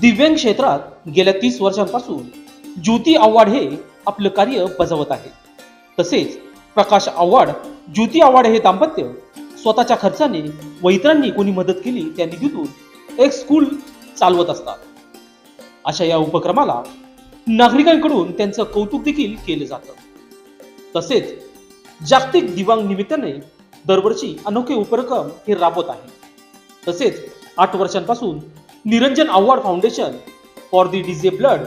दिव्यांग क्षेत्रात गेल्या तीस वर्षांपासून ज्योती आव्हाड हे आपलं कार्य बजावत आहे तसेच प्रकाश आव्हाड ज्योती आव्हाड हे दाम्पत्य स्वतःच्या खर्चाने व इतरांनी कोणी मदत केली त्या निधीतून एक स्कूल चालवत असतात. अशा या उपक्रमाला नागरिकांकडून त्यांचं कौतुक देखील केलं जातं. तसेच जागतिक दिव्यांग निमित्ताने दरवर्षी अनोखे उपक्रम हे राबवत आहे. तसेच आठ वर्षांपासून Niranjan Avhad foundation for the disabled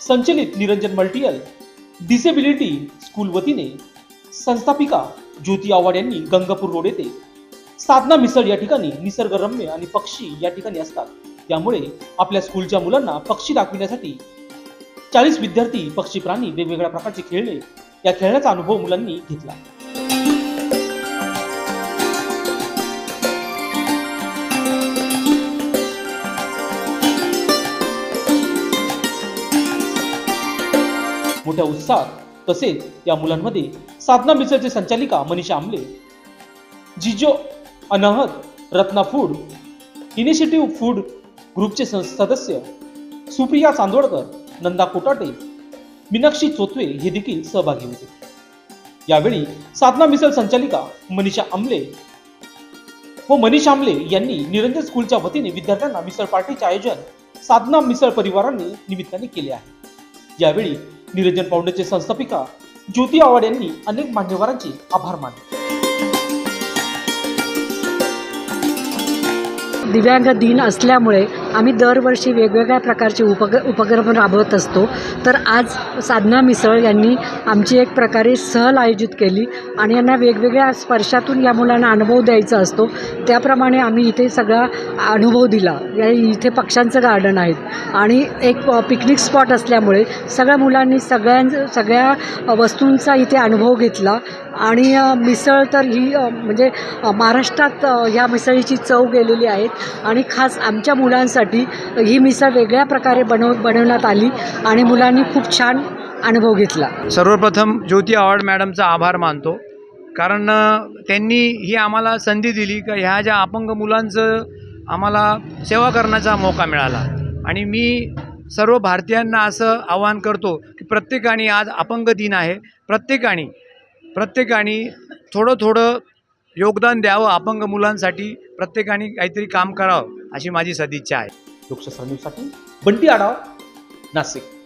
संचलित निरंजन मल्टियल डिसेबिलिटी स्कूल वतीने संस्थापिका ज्योती आव्हाड यांनी गंगापूर रोड येथे साधना मिसळ या ठिकाणी निसर्गरम्य आणि पक्षी या ठिकाणी असतात. त्यामुळे आपल्या स्कूलच्या मुलांना पक्षी दाखविण्यासाठी चाळीस विद्यार्थी पक्षी प्राणी वेगवेगळ्या प्रकारचे खेळले या खेळण्याचा अनुभव मुलांनी घेतला. मोठ्या उत्साहात. तसेच या मुलांमध्ये साधना मिसळचे संचालिका Manisha Amle जिजो Anahat Ratna food initiative food ग्रुपचे सदस्य सुप्रिया चांदोडकर नंदा कोटाटे मीनाक्षी चोतवे हे देखील सहभागी होते. यावेळी साधना मिसळ संचालिका मनीषा आमले व मनीष आमले यांनी निरंजन स्कूलच्या वतीने विद्यार्थ्यांना मिसळ पार्टीचे आयोजन साधना मिसळ परिवारांनी निमित्ताने केले आहे. यावेळी निरंजन फाउंडेशनचे संस्थापिका ज्योती आव्हाड यांनी अनेक मान्यवरांचे आभार मानले. दिव्यांग दिन असल्यामुळे आम्ही दरवर्षी वेगवेगळ्या प्रकारचे उपग उपक्रम राबवत असतो. तर आज साधना मिसळ यांनी आमची एक प्रकारे सहल आयोजित केली आणि यांना वेगवेगळ्या स्पर्शातून या मुलांना अनुभव द्यायचा असतो. त्याप्रमाणे आम्ही इथे सगळा अनुभव दिला. या इथे पक्ष्यांचं गार्डन आहेत आणि एक पिकनिक स्पॉट असल्यामुळे सगळ्या मुलांनी सगळ्यां सगळ्या वस्तूंचा इथे अनुभव घेतला आणि मिसळ तर ही म्हणजे महाराष्ट्रात ह्या मिसळीची चव गेलेली आहेत आणि खास आमच्या मुलांसाठी ही मिसळ वेगळ्या प्रकारे बनव बनवण्यात आली आणि मुलांनी खूप छान अनुभव घेतला. सर्वप्रथम ज्योती आव्हाड मॅडमचा आभार मानतो. कारण त्यांनी ही आम्हाला संधी दिली का ह्या ज्या अपंग मुलांचं आम्हाला सेवा करण्याचा मौका मिळाला. आणि मी सर्व भारतीयांना असं आवाहन करतो की प्रत्येकाने आज अपंग दिन आहे. प्रत्येकाने प्रत्येकाने थोडं थोडं योगदान द्यावं अपंग मुलांसाठी. प्रत्येकाने काहीतरी काम करावं. अशी माझी सदिच्छा आहे. लोकशास्त्र न्यूजसाठी बंटी आढाव नाशिक.